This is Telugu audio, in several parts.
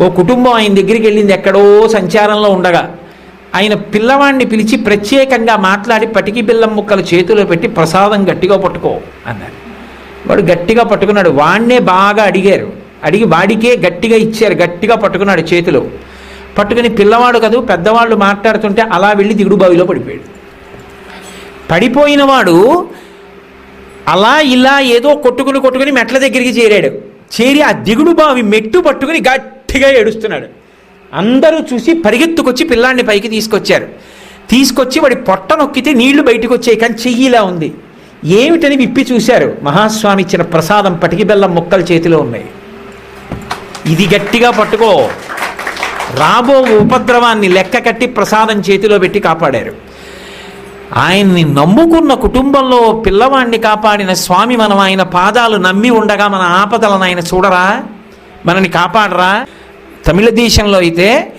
ఓ కుటుంబం ఆయన దగ్గరికి వెళ్ళింది ఎక్కడో సంచారంలో ఉండగా. ఆయన పిల్లవాడిని పిలిచి ప్రత్యేకంగా మాట్లాడి పటికి బిల్లం ముక్కలు చేతిలో పెట్టి ప్రసాదం గట్టిగా పట్టుకో అన్నారు. వాడు గట్టిగా పట్టుకున్నాడు. వాణ్ణే బాగా అడిగారు. అడిగి వాడికే గట్టిగా ఇచ్చారు. గట్టిగా పట్టుకున్నాడు చేతిలో. పట్టుకుని పిల్లవాడు కదూ పెద్దవాళ్ళు మాట్లాడుతుంటే అలా వెళ్ళి దిగుడు బావిలో పడిపోయాడు. పడిపోయిన వాడు అలా ఇలా ఏదో కొట్టుకుని కొట్టుకుని మెట్ల దగ్గరికి చేరాడు. చేరి ఆ దిగుడు బావి మెట్టు పట్టుకుని గట్టిగా ఏడుస్తున్నాడు. అందరూ చూసి పరిగెత్తుకొచ్చి పిల్లాన్ని పైకి తీసుకొచ్చారు. తీసుకొచ్చి వాడి పొట్ట నొక్కితే నీళ్ళు బయటకు వచ్చాయి కానీ చెయ్యి ఇలా ఉంది. ఏమిటని విప్పి చూశారు. మహాస్వామి ఇచ్చిన ప్రసాదం పటికి బెల్లం ముక్కలు చేతిలో ఉన్నాయి. ఇది గట్టిగా పట్టుకో. రాబో ఉపద్రవాన్ని లెక్క కట్టి ప్రసాదం చేతిలో పెట్టి కాపాడారు. ఆయన్ని నమ్ముకున్న కుటుంబంలో పిల్లవాడిని కాపాడిన స్వామి మనం ఆయన పాదాలు నమ్మి ఉండగా మన ఆపదలను ఆయన చూడరా? మనని కాపాడరా? తమిళ దేశంలో అయితే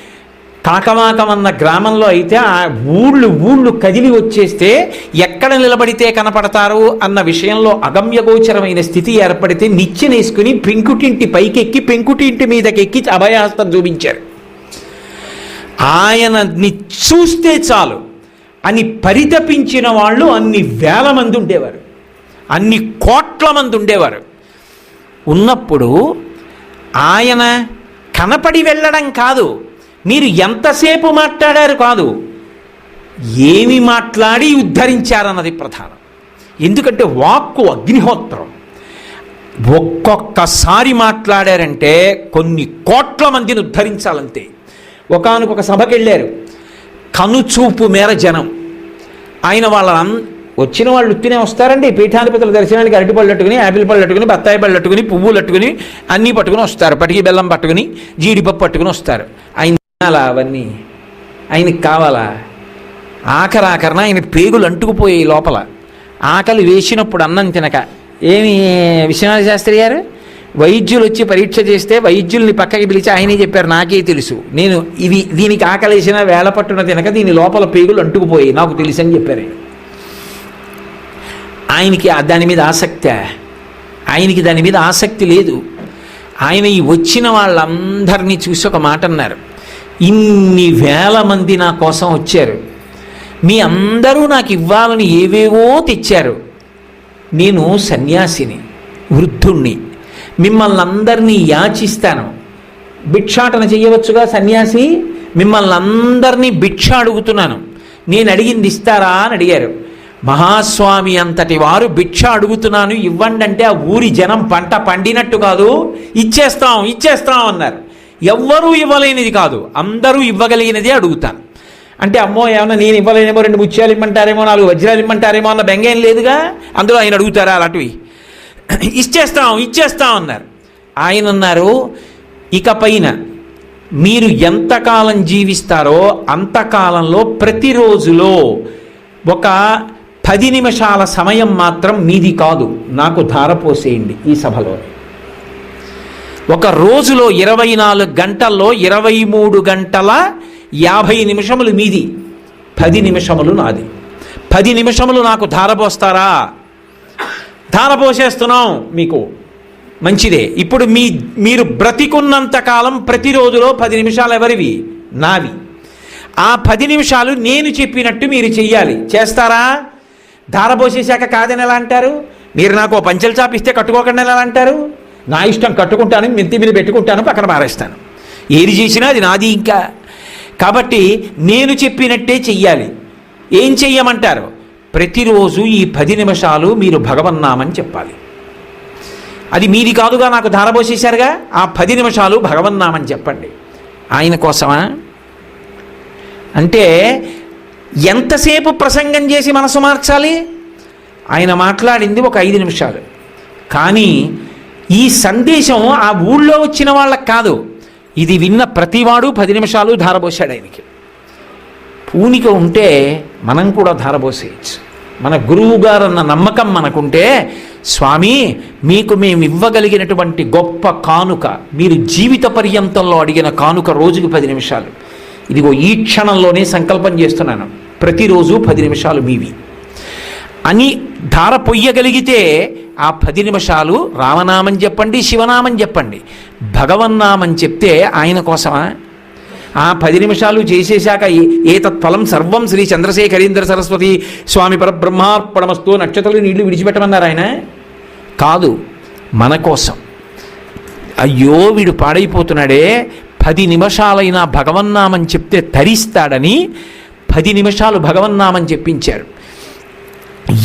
కాకమాకం అన్న గ్రామంలో అయితే ఆ ఊళ్ళు ఊళ్ళు కదిలి వచ్చేస్తే ఎక్కడ నిలబడితే కనపడతారు అన్న విషయంలో అగమ్యగోచరమైన స్థితి ఏర్పడితే నిచ్చెనేసుకుని పెంకుటింటి పైకెక్కి పెంకుటింటి మీదకెక్కి అభయహస్తం చూపించారు. ఆయనని చూస్తే చాలు. అని పరితపించిన వాళ్ళు అన్ని వేల మంది ఉండేవారు. అన్ని కోట్ల మంది ఉండేవారు. ఉన్నప్పుడు ఆయన కనపడి వెళ్ళడం కాదు. మీరు ఎంతసేపు మాట్లాడారు కాదు. ఏమి మాట్లాడి ఉద్ధరించారన్నది ప్రధానం. ఎందుకంటే వాక్కు అగ్నిహోత్రం. ఒక్కొక్కసారి మాట్లాడారంటే కొన్ని కోట్ల మందిని ఉద్ధరించాలంతే. ఒకనకొక సభకి వెళ్ళారు కనుచూపు మేర జనం. ఆయన వాళ్ళ వచ్చిన వాళ్ళు ఉత్తినే వస్తారండి. పీఠాధిపతుల దర్శనానికి అరటి పళ్ళు అట్టుకుని యాపిల్ పళ్ళు అట్టుకుని బత్తాయి పళ్ళు అట్టుకుని పువ్వులు అట్టుకుని అన్నీ పట్టుకుని వస్తారు. పటికి బెల్లం పట్టుకుని జీడిపప్పు పట్టుకుని వస్తారు. ఆయన తినాలా అవన్నీ? ఆయనకి కావాలా? ఆఖరి ఆఖరణ ఆయన పేగులు అంటుకుపోయాయి లోపల. ఆకలి వేసినప్పుడు అన్నం తినక. ఏమి విశ్వనాథ శాస్త్రి గారు? వైద్యులు వచ్చి పరీక్ష చేస్తే వైద్యుల్ని పక్కకి పిలిచి ఆయనే చెప్పారు నాకే తెలుసు. నేను ఇది దీనికి ఆకలేసిన వేళ పట్టున తినక దీని లోపల పేగులు అంటుకుపోయి నాకు తెలుసు అని చెప్పారు ఆయనకి దాని మీద ఆసక్తి? ఆయనకి దాని మీద ఆసక్తి లేదు. ఆయన ఈ వచ్చిన వాళ్ళందరినీ చూసి ఒక మాట అన్నారు. ఇన్ని వేల మంది నా కోసం వచ్చారు. మీ అందరూ నాకు ఇవ్వాలని ఏవేవో తెచ్చారు. నేను సన్యాసిని వృద్ధుణ్ణి. మిమ్మల్ని అందరినీ యాచిస్తాను. భిక్షాటన చేయవచ్చుగా సన్యాసి? మిమ్మల్ని అందరినీ భిక్ష అడుగుతున్నాను. నేను అడిగింది ఇస్తారా అని అడిగారు. మహాస్వామి అంతటి వారు భిక్ష అడుగుతున్నాను ఇవ్వండి అంటే ఆ ఊరి జనం పంట పండినట్టు కాదు. ఇచ్చేస్తాం ఇచ్చేస్తాం అన్నారు. ఎవ్వరూ ఇవ్వలేనిది కాదు. అందరూ ఇవ్వగలిగినదే అడుగుతాను. అంటే అమ్మో ఏమన్నా నేను ఇవ్వలేనేమో రెండు ముత్యాలు ఇమ్మంటారేమో నాలుగు వజ్రాలు ఇమ్మంటారేమో అన్న బెంగేం లేదుగా? అందులో ఆయన అడుగుతారా అలాంటివి? ఇచ్చేస్తాం ఇచ్చేస్తాం అన్నారు. ఆయన అన్నారు ఇక పైన మీరు ఎంతకాలం జీవిస్తారో అంతకాలంలో ప్రతిరోజులో ఒక పది నిమిషాల సమయం మాత్రం మీది కాదు. నాకు ధారపోసేయండి ఈ సభలో ఒక రోజులో ఇరవై నాలుగు గంటల్లో ఇరవై మూడు గంటల యాభై నిమిషములు మీది. పది నిమిషములు నాది. పది నిమిషములు నాకు ధారపోస్తారా ధారపోసేస్తున్నాం మీకు. మంచిదే. ఇప్పుడు మీ మీరు బ్రతికున్నంత కాలం ప్రతిరోజులో పది నిమిషాలు ఎవరివి? నావి. ఆ పది నిమిషాలు నేను చెప్పినట్టు మీరు చెయ్యాలి. చేస్తారా? ధారపోసేశాక కాదని ఎలా అంటారు? మీరు నాకు ఓ పంచల చాప్ ఇస్తే కట్టుకోకుండా ఎలా అంటారు? నా ఇష్టం కట్టుకుంటాను మెంతి మీద పెట్టుకుంటాను పక్కన మారేస్తాను ఏది చేసినా అది నాది ఇంకా. కాబట్టి నేను చెప్పినట్టే చెయ్యాలి. ఏం చెయ్యమంటారు? ప్రతిరోజు ఈ పది నిమిషాలు మీరు భగవన్నామని చెప్పాలి. అది మీది కాదుగా నాకు ధారపోసేశారుగా ఆ పది నిమిషాలు భగవన్నామని చెప్పండి. ఆయన కోసమా? అంటే ఎంతసేపు ప్రసంగం చేసి మనసు మార్చాలి? ఆయన మాట్లాడింది ఒక ఐదు నిమిషాలు. కానీ ఈ సందేశం ఆ ఊళ్ళో వచ్చిన వాళ్ళకి కాదు. ఇది విన్న ప్రతివాడు పది నిమిషాలు ధారపోసాడు ఆయనకి. పూనిక ఉంటే మనం కూడా ధారపోసేయచ్చు మన గురువు గారు అన్న నమ్మకం మనకుంటే స్వామి మీకు మేము ఇవ్వగలిగినటువంటి గొప్ప కానుక మీరు జీవిత పర్యంతంలో అడిగిన కానుక రోజుకి పది నిమిషాలు. ఇదిగో ఈ క్షణంలోనే సంకల్పం చేస్తున్నాను. ప్రతిరోజు పది నిమిషాలు మీవి. అని ధార పొయ్యగలిగితే ఆ పది నిమిషాలు రామనామం చెప్పండి శివనామం చెప్పండి. భగవన్నామం చెప్తే ఆయన కోసమా? ఆ పది నిమిషాలు చేసేశాక ఏ- తత్ఫలం సర్వం శ్రీ చంద్రశేఖరీంద్ర సరస్వతి స్వామి పరబ్రహ్మార్పణమస్తు నక్షత్రాలు నీళ్ళు విడిచిపెట్టమన్నారు ఆయన? కాదు మన కోసం. అయ్యో వీడు పాడైపోతున్నాడే. పది నిమిషాలైనా భగవన్నామం చెప్తే తరిస్తాడని పది నిమిషాలు భగవన్నామం చెప్పించారు.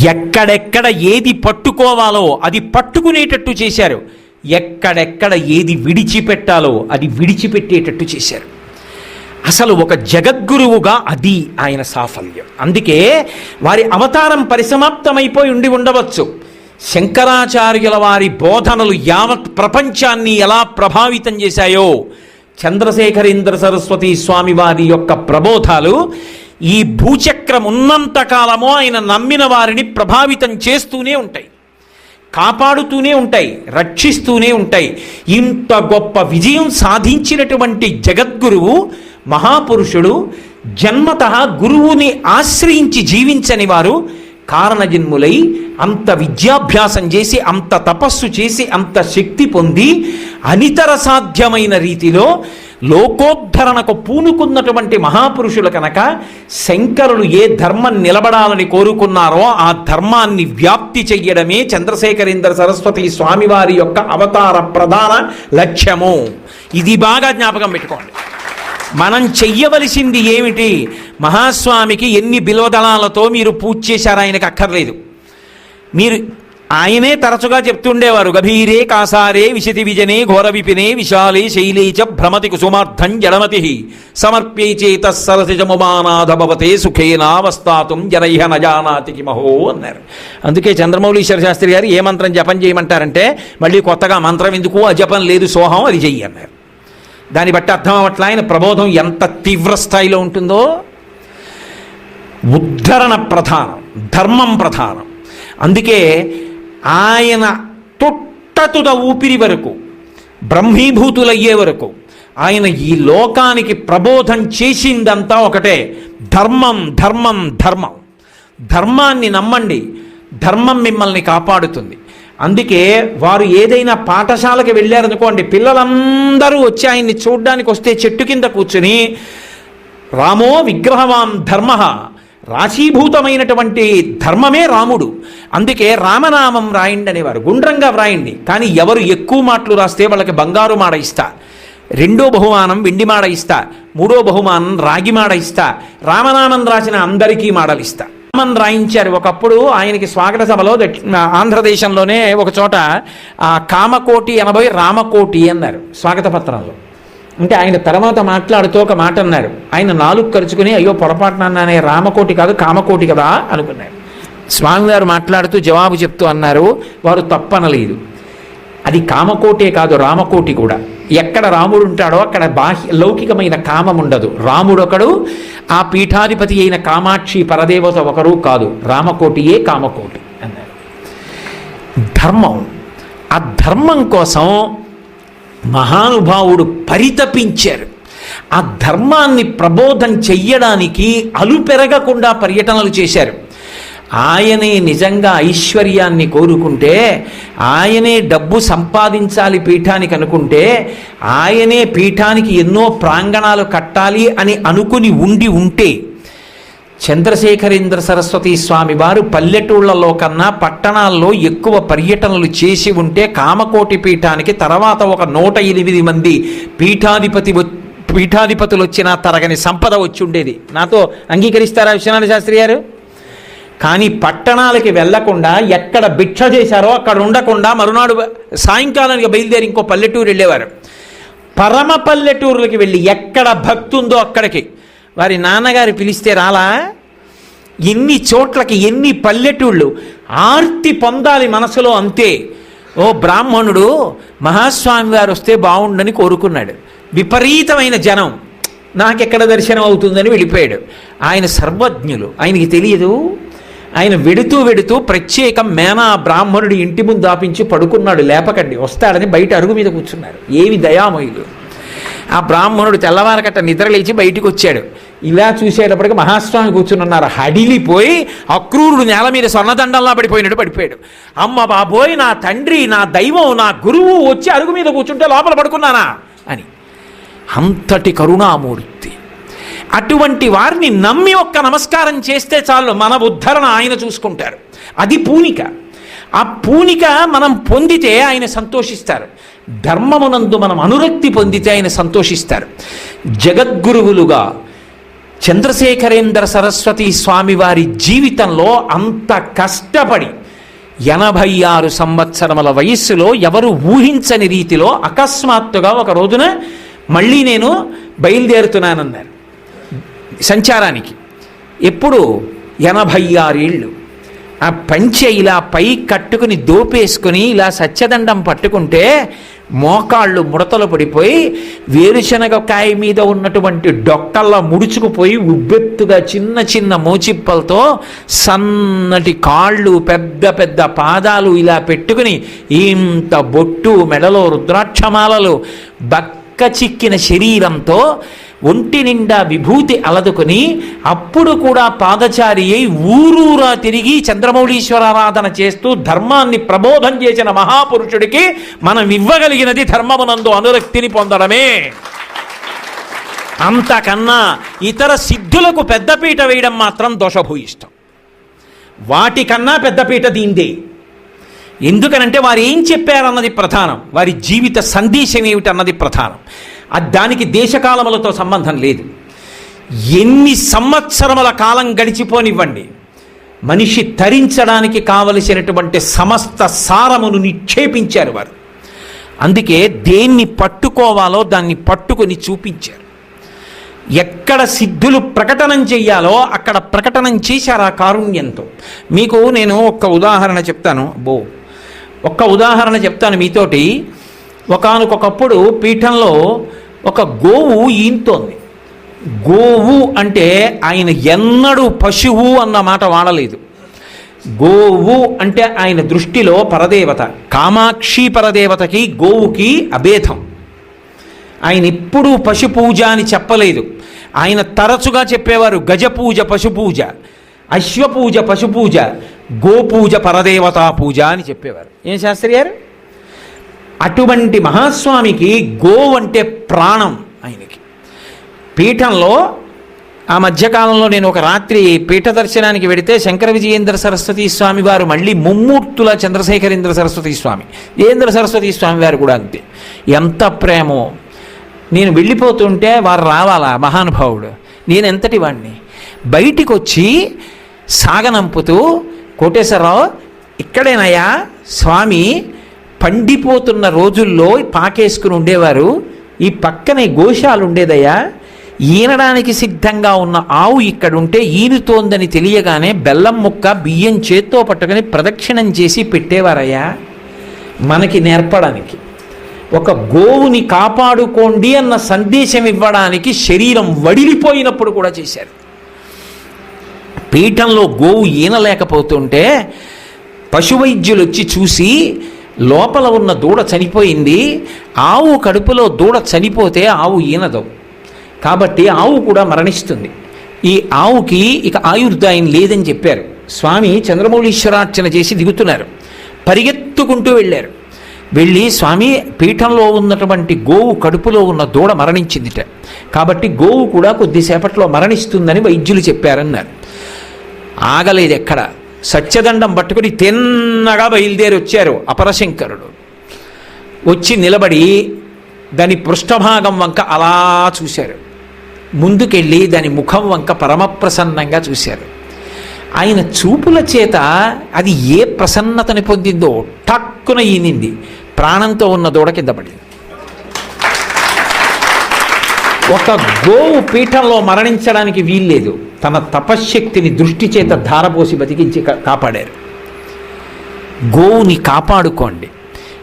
ఎక్కడెక్కడ ఏది పట్టుకోవాలో అది పట్టుకునేటట్టు చేశారు. ఎక్కడెక్కడ ఏది విడిచిపెట్టాలో అది విడిచిపెట్టేటట్టు చేశారు. అసలు ఒక జగద్గురువుగా అది ఆయన సాఫల్యం. అందుకే వారి అవతారం పరిసమాప్తమైపోయి ఉండి ఉండవచ్చు. శంకరాచార్యుల వారి బోధనలు యావత్ ప్రపంచాన్ని ఎలా ప్రభావితం చేశాయో చంద్రశేఖరేంద్ర సరస్వతి స్వామి వారి యొక్క ప్రబోధాలు ఈ భూచక్రం ఉన్నంత కాలము ఆయన నమ్మిన వారిని ప్రభావితం చేస్తూనే ఉంటాయి. కాపాడుతూనే ఉంటాయి రక్షిస్తూనే ఉంటాయి. ఇంత గొప్ప విజయం సాధించినటువంటి జగద్గురువు మహాపురుషుడు జన్మత గురువుని ఆశ్రయించి జీవించని వారు కారణజన్ములై అంత విద్యాభ్యాసం చేసి అంత తపస్సు చేసి అంత శక్తి పొంది అనితర సాధ్యమైన రీతిలో లోకోద్ధరణకు పూనుకున్నటువంటి మహాపురుషులు కనుక శంకరులు ఏ ధర్మం నిలబడాలని కోరుకున్నారో ఆ ధర్మాన్ని వ్యాప్తి చెయ్యడమే చంద్రశేఖరేంద్ర సరస్వతి స్వామివారి యొక్క అవతార ప్రధాన లక్ష్యము. ఇది బాగా జ్ఞాపకం పెట్టుకోండి. మనం చెయ్యవలసింది ఏమిటి? మహాస్వామికి ఎన్ని బిలోదళాలతో మీరు పూజ చేశారు ఆయనకు అక్కర్లేదు. మీరు ఆయనే తరచుగా చెప్తుండేవారు గభీరే కాసారే విశతి విజనే ఘోర విపినే విశాలే శైలీచ చ భ్రమతి కుసుమార్థం జడమతి సమర్ప్యై చేత సరసిజముమానాథ భవతే సుఖేనావస్థాతుం జనైహ నజానాతికి మహో అన్నారు. అందుకే చంద్రమౌళీశ్వర శాస్త్రి గారు ఏ మంత్రం జపం చేయమంటారంటే మళ్ళీ కొత్తగా మంత్రం ఎందుకు? ఆ జపం లేదు సోహం అది చెయ్యి అన్నారు. దాన్ని బట్టి అర్థం అవట్లా ఆయన ప్రబోధం ఎంత తీవ్ర స్థాయిలో ఉంటుందో ఉద్ధరణ ప్రధానం ధర్మం ప్రధానం. అందుకే ఆయన తుట్టతుద ఊపిరి వరకు బ్రహ్మీభూతులయ్యే వరకు ఆయన ఈ లోకానికి ప్రబోధం చేసిందంతా ఒకటే ధర్మం ధర్మం ధర్మం. ధర్మాన్ని నమ్మండి ధర్మం మిమ్మల్ని కాపాడుతుంది. అందుకే వారు ఏదైనా పాఠశాలకు వెళ్ళారనుకోండి పిల్లలందరూ వచ్చి ఆయన్ని చూడ్డానికి వస్తే చెట్టు కింద కూర్చుని రామో విగ్రహవాం ధర్మ రాశీభూతమైనటువంటి ధర్మమే రాముడు. అందుకే రామనామం రాయండి అనేవారు గుండ్రంగా వ్రాయండి. కానీ ఎవరు ఎక్కువ మాటలు రాస్తే వాళ్ళకి బంగారు మాడ ఇస్తా. రెండో బహుమానం వెండి మాడ ఇస్తా. మూడో బహుమానం రాగి మాడ ఇస్తా. రామనామం రాసిన అందరికీ మాడలు ఇస్తా. రామన్ రాయించారు. ఒకప్పుడు ఆయనకి స్వాగత సభలో ఆంధ్రదేశంలోనే ఒక చోట కామకోటి ఎనభై రామకోటి అన్నారు స్వాగత పత్రంలో. అంటే ఆయన తర్వాత మాట్లాడుతూ ఒక మాట అన్నారు ఆయన నాలుగు ఖర్చుకుని అయ్యో పొరపాటున అన్నానే రామకోటి కాదు కామకోటి కదా అనుకున్నారు స్వామివారు మాట్లాడుతూ జవాబు చెప్తూ అన్నారు వారు తప్పనలేదు. అది కామకోటే కాదు రామకోటి కూడా. ఎక్కడ రాముడు ఉంటాడో అక్కడ బాహ్య లౌకికమైన కామం ఉండదు. రాముడు ఒకడు ఆ పీఠాధిపతి అయిన కామాక్షి పరదేవత ఒకరు కాదు. రామకోటియే కామకోటి అన్నారు ధర్మం. ఆ ధర్మం కోసం మహానుభావుడు పరితపించారు. ఆ ధర్మాన్ని ప్రబోధం చెయ్యడానికి అలుపెరగకుండా పర్యటనలు చేశారు. ఆయనే నిజంగా ఐశ్వర్యాన్ని కోరుకుంటే ఆయనే డబ్బు సంపాదించాలి పీఠానికి అనుకుంటే ఆయనే పీఠానికి ఎన్నో ప్రాంగణాలు కట్టాలి అని అనుకుని ఉండి ఉంటే చంద్రశేఖరేంద్ర సరస్వతి స్వామి వారు పల్లెటూళ్ళలో కన్నా పట్టణాల్లో ఎక్కువ పర్యటనలు చేసి ఉంటే కామకోటి పీఠానికి తర్వాత ఒక నూట ఎనిమిది మంది పీఠాధిపతి పీఠాధిపతులు వచ్చిన తరగని సంపద వచ్చి ఉండేది. నాతో అంగీకరిస్తారా విశ్వనాథ శాస్త్రి గారు? కానీ పట్టణాలకి వెళ్ళకుండా ఎక్కడ భిక్ష చేశారో అక్కడ ఉండకుండా మరునాడు సాయంకాలానికి బయలుదేరి ఇంకో పల్లెటూరు వెళ్ళేవారు. పరమ పల్లెటూరులకి వెళ్ళి ఎక్కడ భక్తుందో ఉందో అక్కడికి వారి నాన్నగారు పిలిస్తే రాలా? ఎన్ని చోట్లకి ఎన్ని పల్లెటూళ్ళు ఆర్తి పొందాలి మనసులో అంతే. ఓ బ్రాహ్మణుడు మహాస్వామి గారు వస్తే బాగుండని కోరుకున్నాడు. విపరీతమైన జనం. నాకెక్కడ దర్శనం అవుతుందని వెళ్ళిపోయాడు. ఆయన సర్వజ్ఞులు. ఆయనకి తెలియదు. ఆయన వెడుతూ వెడుతూ ప్రత్యేకం మేనా బ్రాహ్మణుడి ఇంటి ముందు ఆపించి పడుకున్నాడు. లేపకండి. వస్తాడని బయట అరుగు మీద కూర్చున్నారు. ఏమి దయామయులు. ఆ బ్రాహ్మణుడు తెల్లవారకట్ట నిద్రలేచి బయటికి వచ్చాడు. ఇలా చూసేటప్పటికి మహాస్వామి కూర్చున్నారు హడిలిపోయి అక్రూరుడు నేల మీద స్వర్ణదండంలా పడిపోయినట్టు పడిపోయాడు. అమ్మ బాబోయ్ నా తండ్రి నా దైవం నా గురువు వచ్చి అరుగు మీద కూర్చుంటే లోపల పడుకున్నానా? అని. అంతటి కరుణామూర్తి. అటువంటి వారిని నమ్మి ఒక్క నమస్కారం చేస్తే చాలు మన ఉద్ధరణ ఆయన చూసుకుంటారు. అది పూనిక. ఆ పూనిక మనం పొందితే ఆయన సంతోషిస్తారు. ధర్మమునందు మనం అనురక్తి పొందితే ఆయన సంతోషిస్తారు. జగద్గురువులుగా చంద్రశేఖరేంద్ర సరస్వతి స్వామి వారి జీవితంలో అంత కష్టపడి ఎనభై ఆరు సంవత్సరముల వయస్సులో ఎవరు ఊహించని రీతిలో అకస్మాత్తుగా ఒక రోజున మళ్ళీ నేను బయలుదేరుతున్నానన్నారు. సంచారానికి. ఎప్పుడు? ఎనభై ఆరేళ్ళు ఆ పంచె ఇలా పై కట్టుకుని దోపేసుకుని ఇలా సత్యదండం పట్టుకుంటే మోకాళ్ళు ముడతలు పడిపోయి వేరుశనగకాయ మీద ఉన్నటువంటి డొక్కల్లా ముడుచుకుపోయి ఉబ్బెత్తుగా చిన్న చిన్న మోచిప్పలతో సన్నటి కాళ్ళు పెద్ద పెద్ద పాదాలు ఇలా పెట్టుకుని ఇంత బొట్టు మెడలో రుద్రాక్షమాలలు బక్క చిక్కిన శరీరంతో ఒంటి నిండా విభూతి అలదుకొని అప్పుడు కూడా పాదచారి అయి ఊరూరా తిరిగి చంద్రమౌళీశ్వరారాధన చేస్తూ ధర్మాన్ని ప్రబోధం చేసిన మహాపురుషుడికి మనం ఇవ్వగలిగినది ధర్మమునందు అనురక్తిని పొందడమే. అంతకన్నా ఇతర సిద్ధులకు పెద్దపీట వేయడం మాత్రం దోషభూయిష్టం. వాటికన్నా పెద్దపీట దీందే. ఎందుకనంటే వారు ఏం చెప్పారన్నది ప్రధానం. వారి జీవిత సందేశం ఏమిటన్నది ప్రధానం. దానికి దేశకాలములతో సంబంధం లేదు. ఎన్ని సంవత్సరముల కాలం గడిచిపోనివ్వండి మనిషి తరించడానికి కావలసినటువంటి సమస్త సారమును నిక్షేపించారు వారు. అందుకే దేన్ని పట్టుకోవాలో దాన్ని పట్టుకొని చూపించారు. ఎక్కడ సిద్ధులు ప్రకటనం చెయ్యాలో అక్కడ ప్రకటనం చేశారు ఆ కారుణ్యంతో. మీకు నేను ఒక్క ఉదాహరణ చెప్తాను. బో ఒక్క ఉదాహరణ చెప్తాను మీతోటి. ఒకనకొకప్పుడు పీఠంలో ఒక గోవు ఈంతోంది. గోవు అంటే ఆయన ఎన్నడూ పశువు అన్న మాట వాడలేదు. గోవు అంటే ఆయన దృష్టిలో పరదేవత కామాక్షి పరదేవతకి గోవుకి అభేదం. ఆయన ఎప్పుడూ పశు పూజ అని చెప్పలేదు. ఆయన తరచుగా చెప్పేవారు గజపూజ పశుపూజ అశ్వపూజ పశుపూజ గోపూజ పరదేవతా పూజ అని చెప్పేవారు. ఏం శాస్త్రి గారు? అటువంటి మహాస్వామికి గో అంటే ప్రాణం ఆయనకి. పీఠంలో ఆ మధ్యకాలంలో నేను ఒక రాత్రి పీఠ దర్శనానికి వెడితే శంకర విజయేంద్ర సరస్వతి స్వామి వారు మళ్ళీ ముమ్మూర్తుల చంద్రశేఖరేంద్ర సరస్వతి స్వామి ఏంద్ర సరస్వతి స్వామి వారు కూడా అంతే. ఎంత ప్రేమో. నేను వెళ్ళిపోతుంటే వారు రావాలా మహానుభావుడు? నేను ఎంతటి వాడిని బయటికి వచ్చి సాగనంపుతూ కోటేశ్వరరావు ఇక్కడేనయ్యా స్వామి పండిపోతున్న రోజుల్లో పాకేసుకుని ఉండేవారు. ఈ పక్కనే గోశాలు ఉండేదయ్యా. ఈనడానికి సిద్ధంగా ఉన్న ఆవు ఇక్కడుంటే ఈనుతోందని తెలియగానే బెల్లం ముక్క బియ్యం చేత్తో పట్టుకొని ప్రదక్షిణం చేసి పెట్టేవారయ్యా. మనకి నేర్పడానికి. ఒక గోవుని కాపాడుకోండి అన్న సందేశం ఇవ్వడానికి శరీరం వడిలిపోయినప్పుడు కూడా చేశారు. పీఠంలో గోవు ఈనలేకపోతుంటే పశువైద్యులు వచ్చి చూసి లోపల ఉన్న దూడ చనిపోయింది. ఆవు కడుపులో దూడ చనిపోతే ఆవు ఈనదు. కాబట్టి ఆవు కూడా మరణిస్తుంది. ఈ ఆవుకి ఇక ఆయుర్దాయం లేదని చెప్పారు. స్వామి చంద్రమౌళీశ్వరార్చన చేసి దిగుతున్నారు. పరిగెత్తుకుంటూ వెళ్ళారు. వెళ్ళి స్వామి పీఠంలో ఉన్నటువంటి గోవు కడుపులో ఉన్న దూడ మరణించిందిట. కాబట్టి గోవు కూడా కొద్దిసేపట్లో మరణిస్తుందని వైద్యులు చెప్పారన్నారు. ఆగలేదు ఎక్కడ సత్యదండం పట్టుకుని తిన్నగా బయలుదేరి వచ్చారు అపరశంకరుడు. వచ్చి నిలబడి దాని పృష్ఠభాగం వంక అలా చూశారు. ముందుకెళ్ళి దాని ముఖం వంక పరమప్రసన్నంగా చూశారు. ఆయన చూపుల చేత అది ఏ ప్రసన్నతని పొందిందో టక్కున ఈనింది. ప్రాణంతో ఉన్న దూడ కింద పడింది. ఒక గోవు పీఠంలో మరణించడానికి వీల్లేదు. తన తపశ్శక్తిని దృష్టి చేత ధారపోసి బతికించి కాపాడారు. గోవుని కాపాడుకోండి.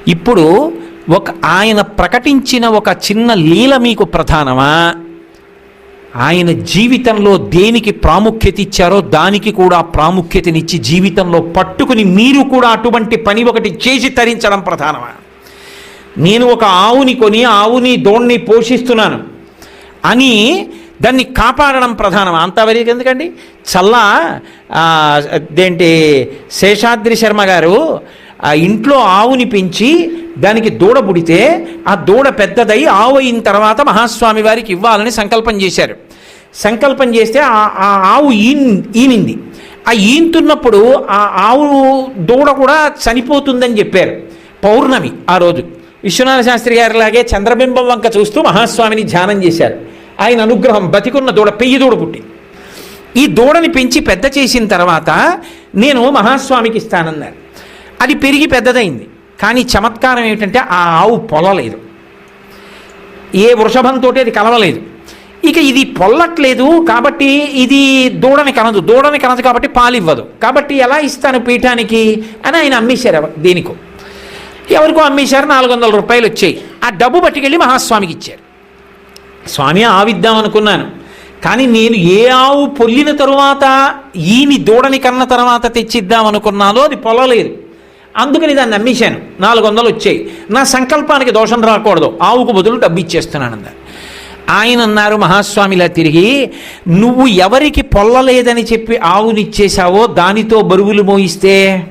ఇప్పుడు ఒక ఆయన ప్రకటించిన ఒక చిన్న లీల మీకు ప్రధానమా? ఆయన జీవితంలో దేనికి ప్రాముఖ్యత ఇచ్చారో దానికి కూడా ప్రాముఖ్యతనిచ్చి జీవితంలో పట్టుకుని మీరు కూడా అటువంటి పని ఒకటి చేసి తరించడం ప్రధానమా? నేను ఒక ఆవుని కొని ఆవుని దోణ్ణి పోషిస్తున్నాను అని దాన్ని కాపాడడం ప్రధానం. అంతవరకు ఎందుకండి? చల్లా దేంటి అదేంటి శేషాద్రి శర్మ గారు ఆ ఇంట్లో ఆవుని పెంచి దానికి దూడ పుడితే ఆ దూడ పెద్దదై ఆవు అయిన తర్వాత మహాస్వామి వారికి ఇవ్వాలని సంకల్పం చేశారు. సంకల్పం చేస్తే ఆ- ఆ ఆవు ఈన్ ఈనింది. ఆ ఈంతున్నప్పుడు ఆ ఆవు దూడ కూడా చనిపోతుందని చెప్పారు. పౌర్ణమి ఆ రోజు. విశ్వనాథ శాస్త్రి గారిలాగే చంద్రబింబం వంక చూస్తూ మహాస్వామిని ధ్యానం చేశారు. ఆయన అనుగ్రహం బతికున్న దూడ పెయ్యి దూడ పుట్టింది ఈ దూడని పెంచి పెద్ద చేసిన తర్వాత నేను మహాస్వామికి ఇస్తానన్నారు. అది పెరిగి పెద్దదైంది. కానీ చమత్కారం ఏమిటంటే ఆ ఆవు పొలలేదు. ఏ వృషభంతో అది కలవలేదు. ఇక ఇది పొల్లట్లేదు కాబట్టి ఇది దూడని కనదు. దూడని కనదు కాబట్టి పాలు ఇవ్వదు కాబట్టి ఎలా ఇస్తాను పీఠానికి అని ఆయన అమ్మేశారు దేనికో. ఎవరికో అమ్మేశారు నాలుగు వందల రూపాయలు వచ్చాయి. ఆ డబ్బు పట్టుకెళ్ళి మహాస్వామికి ఇచ్చారు. స్వామి ఆవిద్దాం అనుకున్నాను కానీ నేను ఏ ఆవు పొల్లిన తరువాత ఈని దూడని కన్న తర్వాత తెచ్చిద్దాం అనుకున్నానో అది పొలలేదు. అందుకని దాన్ని నమ్మేశాను. నాలుగు వందలు వచ్చాయి. నా సంకల్పానికి దోషం రాకూడదు. ఆవుకు బదులు డబ్బు ఇచ్చేస్తున్నాను అన్నారు ఆయన అన్నారు మహాస్వామిలా తిరిగి నువ్వు ఎవరికి పొల్లలేదని చెప్పి ఆవునిచ్చేశావో దానితో బరువులు మోయిస్తే?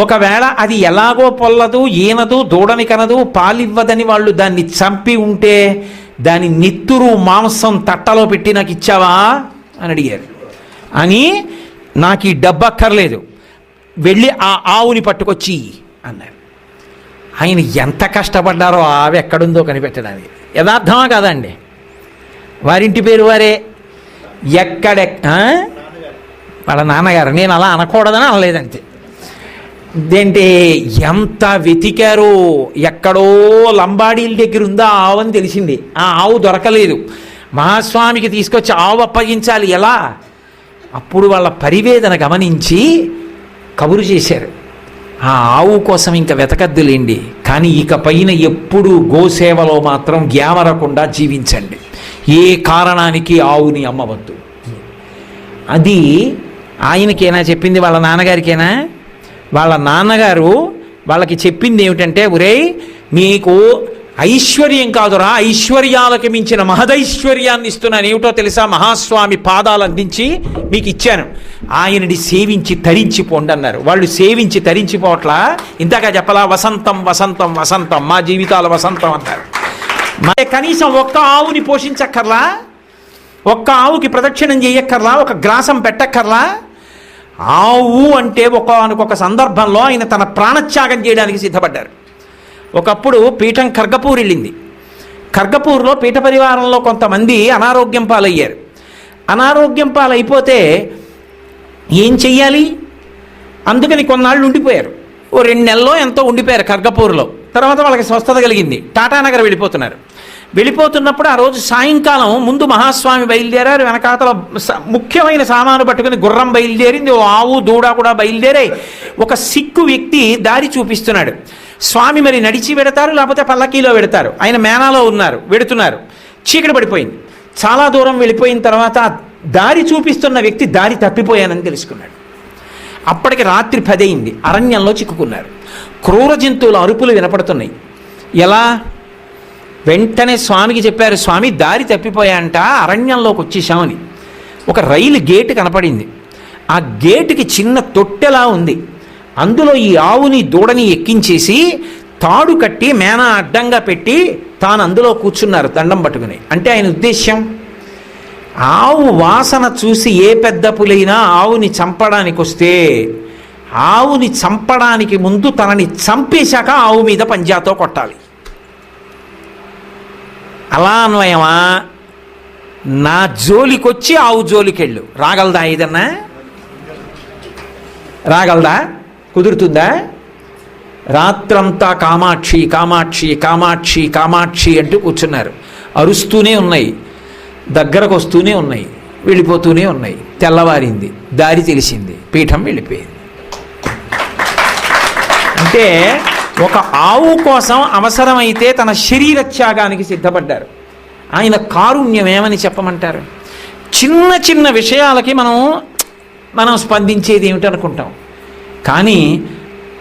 ఒకవేళ అది ఎలాగో పొల్లదు ఈనదు దూడని కనదు పాలివ్వదని వాళ్ళు దాన్ని చంపి ఉంటే దాని నెత్తురు మాంసం తట్టలో పెట్టి నాకు ఇచ్చావా? అని అడిగారు. అని నాకు ఈ డబ్బక్కర్లేదు వెళ్ళి ఆ ఆవుని పట్టుకొచ్చి అన్నారు. ఆయన ఎంత కష్టపడ్డారో ఆవి ఎక్కడుందో కనిపెట్టడానికి. యథార్థమా కాదండి? వారింటి పేరు వారే. ఎక్కడె వాళ్ళ నాన్నగారు. నేను అలా అనకూడదని అనలేదంతే. ఇదేంటి ఎంత వెతికారో ఎక్కడో లంబాడీల దగ్గర ఉందా ఆవు అని తెలిసింది. ఆ ఆవు దొరకలేదు. మహాస్వామికి తీసుకొచ్చి ఆవు అప్పగించాలి. ఎలా? అప్పుడు వాళ్ళ పరివేదన గమనించి కబురు చేశారు. ఆ ఆవు కోసం ఇంకా వెతకద్దులేండి. కానీ ఇక పైన ఎప్పుడు గోసేవలో మాత్రం గ్యామరకుండా జీవించండి. ఏ కారణానికి ఆవుని అమ్మవద్దు. అది ఆయనకేనా చెప్పింది? వాళ్ళ నాన్నగారికేనా? వాళ్ళ నాన్నగారు వాళ్ళకి చెప్పింది ఏమిటంటే ఒరేయ్ నీకు ఐశ్వర్యం కాదురా. ఐశ్వర్యాలకు మించిన మహదైశ్వర్యాన్ని ఇస్తున్నాను ఏమిటో తెలుసా? మహాస్వామి పాదాలు అందించి మీకు ఇచ్చాను. ఆయనని సేవించి తరించిపోండి అన్నారు. వాళ్ళు సేవించి తరించిపోవట్ల ఇంతగా చెప్పలా వసంతం వసంతం వసంతం మా జీవితాల వసంతం అన్నారు. మరి కనీసం ఒక్క ఆవుని పోషించక్కర్లా? ఒక్క ఆవుకి ప్రదక్షిణం చేయక్కర్లా? ఒక గ్రాసం పెట్టక్కర్లా? ఆవు అంటే ఒక సందర్భంలో ఆయన తన ప్రాణత్యాగం చేయడానికి సిద్ధపడ్డారు. ఒకప్పుడు పీఠం ఖర్గపూర్ వెళ్ళింది. ఖర్గపూర్లో పీఠ పరివారంలో కొంతమంది అనారోగ్యం పాలయ్యారు. అనారోగ్యం పాలైపోతే ఏం చెయ్యాలి? అందుకని కొన్నాళ్ళు ఉండిపోయారు. ఓ రెండు నెలల్లో ఎంతో ఉండిపోయారు ఖర్గపూర్లో. తర్వాత వాళ్ళకి స్వస్థత కలిగింది. టాటానగర్ వెళ్ళిపోతున్నారు. వెళ్ళిపోతున్నప్పుడు ఆ రోజు సాయంకాలం ముందు మహాస్వామి బయలుదేరారు. వెనకాతల ముఖ్యమైన సామాను పట్టుకుని గుర్రం బయలుదేరింది. ఓ ఆవు దూడ కూడా బయలుదేరాయి ఒక సిక్కు వ్యక్తి దారి చూపిస్తున్నాడు. స్వామి మరి నడిచి పెడతారు లేకపోతే పల్లకీలో పెడతారు ఆయన మేనాలో ఉన్నారు వెడుతున్నారు. చీకటి పడిపోయింది. చాలా దూరం వెళ్ళిపోయిన తర్వాత దారి చూపిస్తున్న వ్యక్తి దారి తప్పిపోయానని తెలుసుకున్నాడు. అప్పటికి రాత్రి పదయింది అరణ్యంలో చిక్కుకున్నారు. క్రూర జంతువుల అరుపులు వినపడుతున్నాయి. ఎలా? వెంటనే స్వామికి చెప్పారు స్వామి దారి తప్పిపోయాంట అరణ్యంలోకి వచ్చేసామని ఒక రైలు గేటు కనపడింది. ఆ గేటుకి చిన్న తొట్టెలా ఉంది. అందులో ఈ ఆవుని దూడని ఎక్కించేసి తాడు కట్టి మేనా అడ్డంగా పెట్టి తాను అందులో కూర్చున్నారు దండం పట్టుకుని. అంటే ఆయన ఉద్దేశ్యం? ఆవు వాసన చూసి ఏ పెద్ద పులైనా ఆవుని చంపడానికి వస్తే ఆవుని చంపడానికి ముందు తనని చంపేశాక ఆవు మీద పంజాతో కొట్టాలి. అలా అన్వయమా? నా జోలికొచ్చి ఆవు జోలికెళ్ళు. రాగలదా ఏదన్నా? రాగలదా? కుదురుతుందా? రాత్రంతా కామాక్షి కామాక్షి కామాక్షి కామాక్షి అంటూ కూర్చున్నారు. అరుస్తూనే ఉన్నాయి. దగ్గరకు వస్తూనే ఉన్నాయి. వెళ్ళిపోతూనే ఉన్నాయి. తెల్లవారింది. దారి తెలిసింది. పీఠం వెళ్ళిపోయింది. అంటే ఒక ఆవు కోసం అవసరమైతే తన శరీర త్యాగానికి సిద్ధపడ్డారు. ఆయన కారుణ్యం ఏమని చెప్పమంటారు. చిన్న చిన్న విషయాలకి మనం మనం స్పందించేది ఏమిటనుకుంటాం. కానీ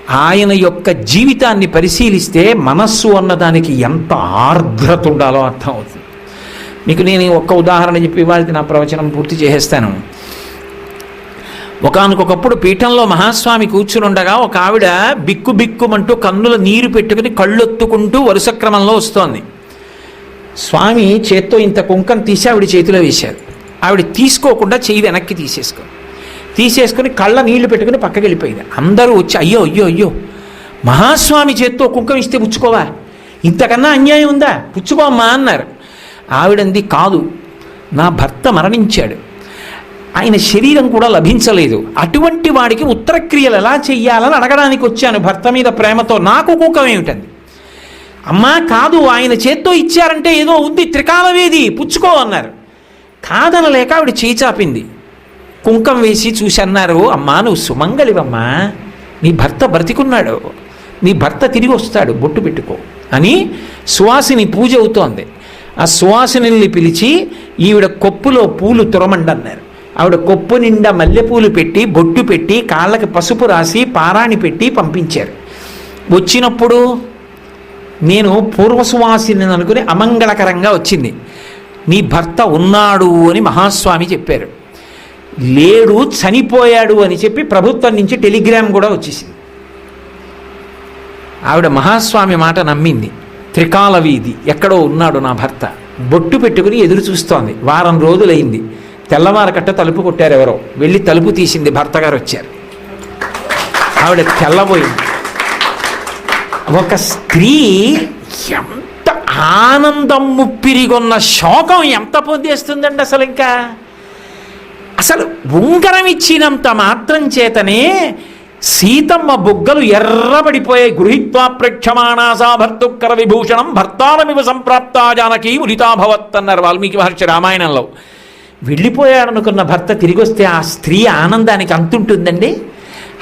ఆయన యొక్క జీవితాన్ని పరిశీలిస్తే మనస్సు అన్నదానికి ఎంత ఆర్ద్రత ఉండాలో అర్థమవుతుంది. మీకు నేను ఒక్క ఉదాహరణ చెప్పి వాళ్ళకి నా ప్రవచనం పూర్తి చేసేస్తాను. ఒకనకొకప్పుడు పీఠంలో మహాస్వామి కూర్చునుండగా ఒక ఆవిడ బిక్కు బిక్కుమంటూ కన్నుల నీరు పెట్టుకుని కళ్ళొత్తుకుంటూ వరుస క్రమంలో వస్తోంది. స్వామి చేత్తో ఇంత కుంకం తీసి ఆవిడ చేతిలో వేశారు. ఆవిడ తీసుకోకుండా చేయి వెనక్కి తీసేసుకో తీసేసుకుని కళ్ళ నీళ్ళు పెట్టుకుని పక్కకి వెళ్ళిపోయింది. అందరూ వచ్చి అయ్యో అయ్యో అయ్యో మహాస్వామి చేత్తో కుంకం ఇస్తే పుచ్చుకోవా? ఇంతకన్నా అన్యాయం ఉందా? పుచ్చుకోమ్మా అన్నారు. ఆవిడంది కాదు నా భర్త మరణించాడు. ఆయన శరీరం కూడా లభించలేదు. అటువంటి వాడికి ఉత్తరక్రియలు ఎలా చెయ్యాలని అడగడానికి వచ్చాను భర్త మీద ప్రేమతో. నాకు కూకం ఏమిటంది అమ్మా కాదు ఆయన చేత్తో ఇచ్చారంటే ఏదో ఉంది త్రికాలవేది పుచ్చుకో అన్నారు. కాదనలేక ఆవిడ చేయి చాపింది. కుంకం వేసి చూసి అన్నారు అమ్మా నువ్వు సుమంగళివమ్మా నీ భర్త బ్రతికున్నాడు. నీ భర్త తిరిగి వస్తాడు బొట్టు పెట్టుకో అని సువాసిని పూజ అవుతోంది. ఆ సువాసిని పిలిచి ఈవిడ కొప్పులో పూలు తురమండి అన్నారు ఆవిడ కొప్పు నిండా మల్లెపూలు పెట్టి బొట్టు పెట్టి కాళ్ళకి పసుపు రాసి పారాణి పెట్టి పంపించారు. వచ్చినప్పుడు నేను పూర్వసువాసిని అనుకుని అమంగళకరంగా వచ్చింది. నీ భర్త ఉన్నాడు అని మహాస్వామి చెప్పారు. లేడు చనిపోయాడు అని చెప్పి ప్రభుత్వం నుంచి టెలిగ్రామ్ కూడా వచ్చేసింది. ఆవిడ మహాస్వామి మాట నమ్మింది. త్రికాల వీధి ఎక్కడో ఉన్నాడు నా భర్త. బొట్టు పెట్టుకుని ఎదురు చూస్తోంది. వారం రోజులైంది. తెల్లవారకట్ట తలుపు కొట్టారు ఎవరో వెళ్ళి తలుపు తీసింది భర్త గారు వచ్చారు. ఆవిడ తెల్లబోయింది. ఒక స్త్రీ ఎంత ఆనందం ముప్పిరిగొన్న శోకం ఎంత పొందేస్తుందండి అసలు ఇంకా? అసలు ఉంగరం ఇచ్చినంత మాత్రం చేతనే సీతమ్మ బుగ్గలు ఎర్రబడిపోయాయి గృహిత్వా ప్రక్షమాణాసా భర్తుక్కర విభూషణం భర్తారమివ సంప్రాప్తా జానకి ఉలితాభవత్ అన్నారు వాల్మీకి మహర్షి రామాయణంలో. వెళ్ళిపోయాడనుకున్న భర్త తిరిగి వస్తే ఆ స్త్రీ ఆనందానికి అంతుంటుందండి.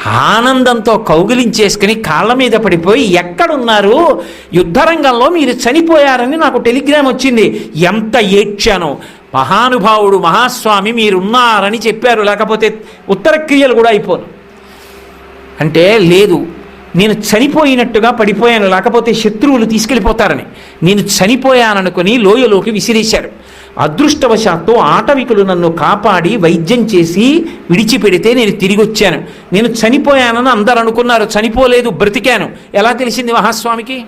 ఆనందంతో కౌగిలించేసుకుని కాళ్ళ మీద పడిపోయి ఎక్కడున్నారు? యుద్ధరంగంలో మీరు చనిపోయారని నాకు టెలిగ్రామ్ వచ్చింది. ఎంత ఏడ్చానో. మహానుభావుడు మహాస్వామి మీరున్నారని చెప్పారు. లేకపోతే ఉత్తర క్రియలు కూడా అయిపోను. అంటే లేదు. నేను చనిపోయినట్టుగా పడిపోయాను. లేకపోతే శత్రువులు తీసుకెళ్ళిపోతారని. నేను చనిపోయాననుకుని లోయలోకి విసిరేశారు. అదృష్టవశాత్తు ఆటవికులు నన్ను కాపాడి వైద్యం చేసి విడిచిపెడితే నేను తిరిగి వచ్చాను నేను చనిపోయానని అందరు అనుకున్నారు. చనిపోలేదు బ్రతికాను. ఎలా తెలిసింది మహాస్వామికి?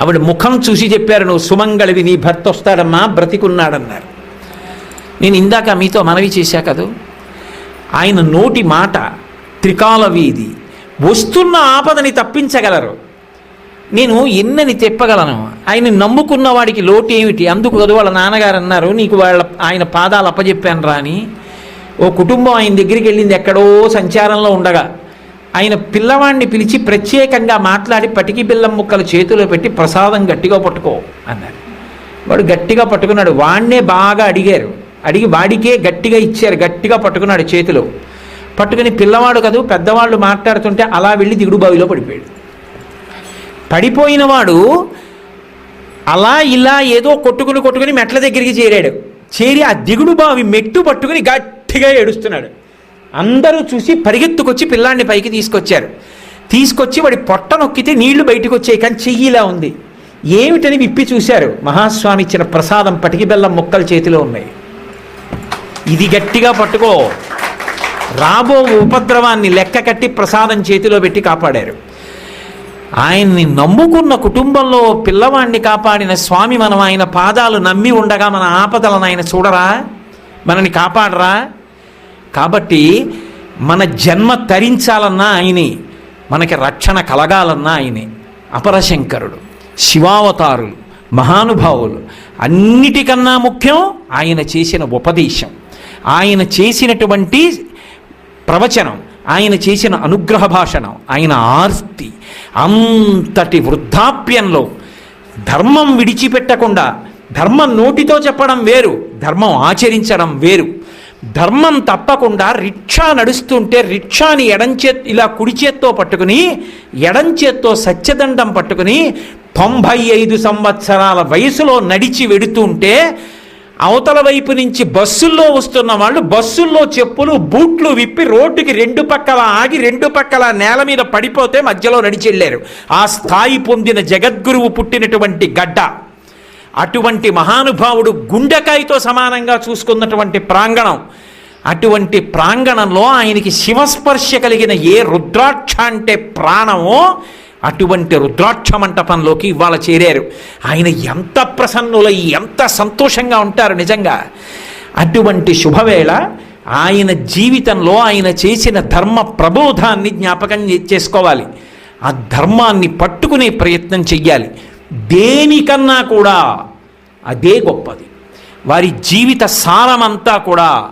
ఆవిడ ముఖం చూసి చెప్పారు నువ్వు సుమంగళివి నీ భర్త వస్తాడమ్మా బ్రతికున్నాడన్నారు. నేను ఇందాక మీతో మనవి చేశా కదూ? ఆయన నోటి మాట త్రికాల వీధి వస్తున్న ఆపదని తప్పించగలరు. నేను ఎన్నని చెప్పగలను? ఆయన నమ్ముకున్న వాడికి లోటు ఏమిటి? అందుకు కదా వాళ్ళ నాన్నగారు అన్నారు నీకు వాళ్ళ ఆయన పాదాలు అప్పచెప్పాను రా అని ఓ కుటుంబం ఆయన దగ్గరికి వెళ్ళింది ఎక్కడో సంచారంలో ఉండగా. ఆయన పిల్లవాడిని పిలిచి ప్రత్యేకంగా మాట్లాడి పటికి బిల్లం ముక్కలు చేతిలో పెట్టి ప్రసాదం గట్టిగా పట్టుకో అన్నారు. వాడు గట్టిగా పట్టుకున్నాడు. వాణ్ణే బాగా అడిగారు. అడిగి వాడికే గట్టిగా ఇచ్చారు. గట్టిగా పట్టుకున్నాడు చేతిలో. పట్టుకుని పిల్లవాడు కదూ పెద్దవాళ్ళు మాట్లాడుతుంటే అలా వెళ్ళి దిగుడు బావిలో పడిపోయాడు. పడిపోయినవాడు అలా ఇలా ఏదో కొట్టుకుని కొట్టుకుని మెట్ల దగ్గరికి చేరాడు. చేరి ఆ దిగుడు బావి మెట్టు పట్టుకుని గట్టిగా ఏడుస్తున్నాడు. అందరూ చూసి పరిగెత్తుకొచ్చి పిల్లాన్ని పైకి తీసుకొచ్చారు. తీసుకొచ్చి వాడి పొట్ట నొక్కితే నీళ్ళు బయటకు వచ్చాయి కానీ చెయ్యిలా ఉంది. ఏమిటని విప్పి చూశారు. మహాస్వామి ఇచ్చిన ప్రసాదం పటికి బెల్లం మొక్కలు చేతిలో ఉన్నాయి. ఇది గట్టిగా పట్టుకో. రాబో ఉపద్రవాన్ని లెక్క కట్టి ప్రసాదం చేతిలో పెట్టి కాపాడారు. ఆయన్ని నమ్ముకున్న కుటుంబంలో పిల్లవాడిని కాపాడిన స్వామి మనం ఆయన పాదాలు నమ్మి ఉండగా మన ఆపదలను ఆయన చూడరా? మనని కాపాడరా? కాబట్టి మన జన్మ తరించాలన్నా ఆయనే మనకి రక్షణ కలగాలన్నా ఆయనే. అపరశంకరుడు శివావతారులు మహానుభావులు అన్నిటికన్నా ముఖ్యం ఆయన చేసిన ఉపదేశం. ఆయన చేసినటువంటి ప్రవచనం ఆయన చేసిన అనుగ్రహ భాషణం ఆయన ఆర్తి అంతటి వృద్ధాప్యంలో ధర్మం విడిచిపెట్టకుండా ధర్మం నోటితో చెప్పడం వేరు ధర్మం ఆచరించడం వేరు. ధర్మం తప్పకుండా రిక్షా నడుస్తుంటే రిక్షాని ఎడంచే ఇలా కుడి చేత్తో పట్టుకుని ఎడంచేత్తో సత్యదండం పట్టుకుని తొంభై ఐదు సంవత్సరాల వయసులో నడిచి వెడుతుంటే అవతల వైపు నుంచి బస్సుల్లో వస్తున్న వాళ్ళు బస్సుల్లో చెప్పులు బూట్లు విప్పి రోడ్డుకి రెండు పక్కల ఆగి రెండు పక్కల నేల మీద పడిపోతే మధ్యలో నడిచెళ్ళారు ఆ స్థాయి పొందిన జగద్గురువు పుట్టినటువంటి గడ్డ. అటువంటి మహానుభావుడు గుండెకాయతో సమానంగా చూసుకున్నటువంటి ప్రాంగణం. అటువంటి ప్రాంగణంలో ఆయనకి శివస్పర్శ కలిగిన ఏ రుద్రాక్ష అంటే ప్రాణమో అటువంటి రుద్రాక్ష మంటపంలోకి ఇవాళ చేరారు. ఆయన ఎంత ప్రసన్నులై ఎంత సంతోషంగా ఉంటారు నిజంగా. అటువంటి శుభవేళ ఆయన జీవితంలో ఆయన చేసిన ధర్మ ప్రబోధాన్ని జ్ఞాపకం చేసుకోవాలి. ఆ ధర్మాన్ని పట్టుకునే ప్రయత్నం చెయ్యాలి. దేనికన్నా కూడా అదే గొప్పది. వారి జీవిత సారమంతా కూడా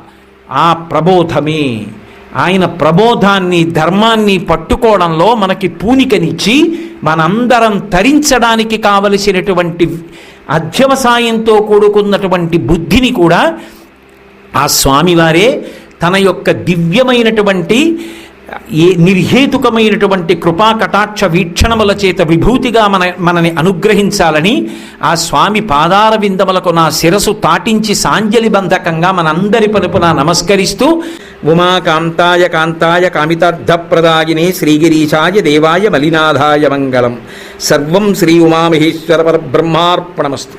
ఆ ప్రబోధమే. ఆయన ప్రబోధాన్ని ధర్మాన్ని పట్టుకోవడంలో మనకి పూనికనిచ్చి మనందరం తరించడానికి కావలసినటువంటి అధ్యవసాయంతో కూడుకున్నటువంటి బుద్ధిని కూడా ఆ స్వామివారే తన యొక్క దివ్యమైనటువంటి ఏ నిర్హేతుకమైనటువంటి కృపా కటాక్ష వీక్షణముల చేత విభూతిగా మన మనని అనుగ్రహించాలని ఆ స్వామి పాదార విందములకు నా శిరసు తాటించి సాంజలి బంధకంగా మనందరి పలుపున నమస్కరిస్తూ ఉమాకాంతాయ కాంతాయ కామితార్థప్రదాయినే శ్రీగిరీశాయ దేవాయ మలినాథాయ మంగళం. సర్వం శ్రీ ఉమామహేశ్వర పరబ్రహ్మార్పణమస్తు.